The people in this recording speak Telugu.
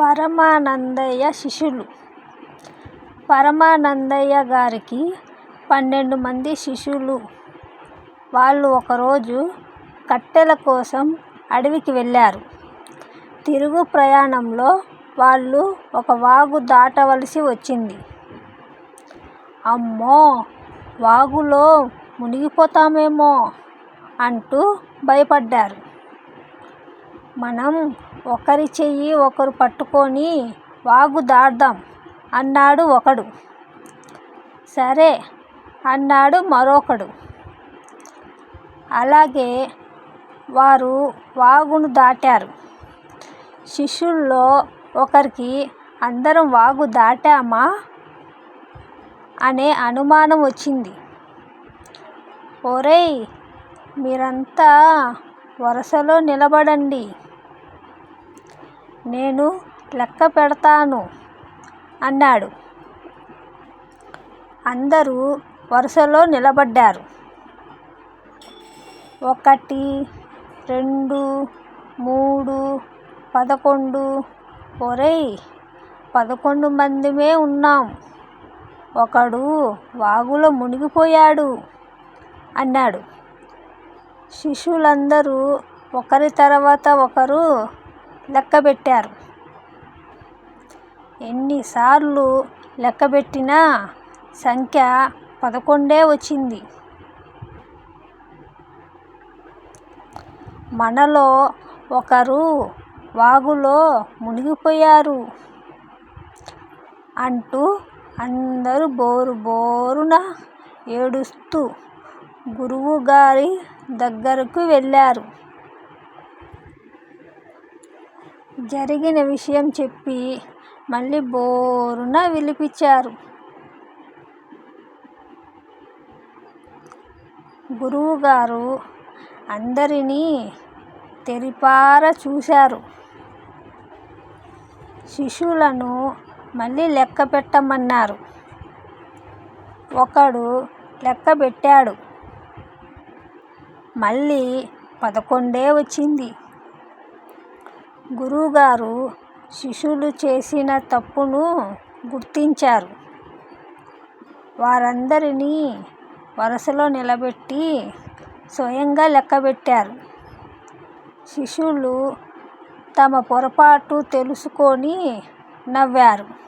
పరమానందయ్య శిష్యులు. పరమానందయ్య గారికి పన్నెండు మంది శిష్యులు. వాళ్ళు ఒకరోజు కట్టెల కోసం అడవికి వెళ్ళారు. తిరుగు ప్రయాణంలో వాళ్ళు ఒక వాగు దాటవలసి వచ్చింది. అమ్మో! వాగులో మునిగిపోతామేమో అంటూ భయపడ్డారు. మనం ఒకరి చెయ్యి ఒకరు పట్టుకొని వాగు దాటుదాం అన్నాడు ఒకడు. సరే అన్నాడు మరొకడు. అలాగే వారు వాగును దాటారు. శిష్యుల్లో ఒకరికి అందరం వాగు దాటామా? అనే అనుమానం వచ్చింది. ఒరేయ్ మీరంతా వరుసలో నిలబడండి. నేను లెక్క పెడతాను అన్నాడు. అందరూ వరుసలో నిలబడ్డారు. ఒకటి రెండు మూడు పదకొండు. ఒరేయ్ పదకొండు మందిమే ఉన్నాం. ఒకడు వాగులో మునిగిపోయాడు అన్నాడు. శిష్యులందరూ ఒకరి తర్వాత ఒకరు లెక్కపెట్టారు ఎన్నిసార్లు లెక్కబెట్టినా సంఖ్య పదకొండే వచ్చింది. మనలో ఒకరు వాగులో మునిగిపోయారు అంటూ అందరూ బోరు బోరున ఏడుస్తూ గురువుగారి దగ్గరకు వెళ్ళారు. జరిగిన విషయం చెప్పి మళ్ళీ బోరున విలిపించారు. గురువుగారు అందరినీ తెరిపార చూశారు. శిష్యులను మళ్ళీ లెక్క పెట్టమన్నారు. ఒకడు లెక్క పెట్టాడు. మళ్ళీ పదకొండే వచ్చింది. గురువుగారు శిష్యులు చేసిన తప్పును గుర్తించారు. వారందరినీ వరుసలో నిలబెట్టి స్వయంగా లెక్కపెట్టారు శిష్యులు తమ పొరపాటు తెలుసుకొని నవ్వారు.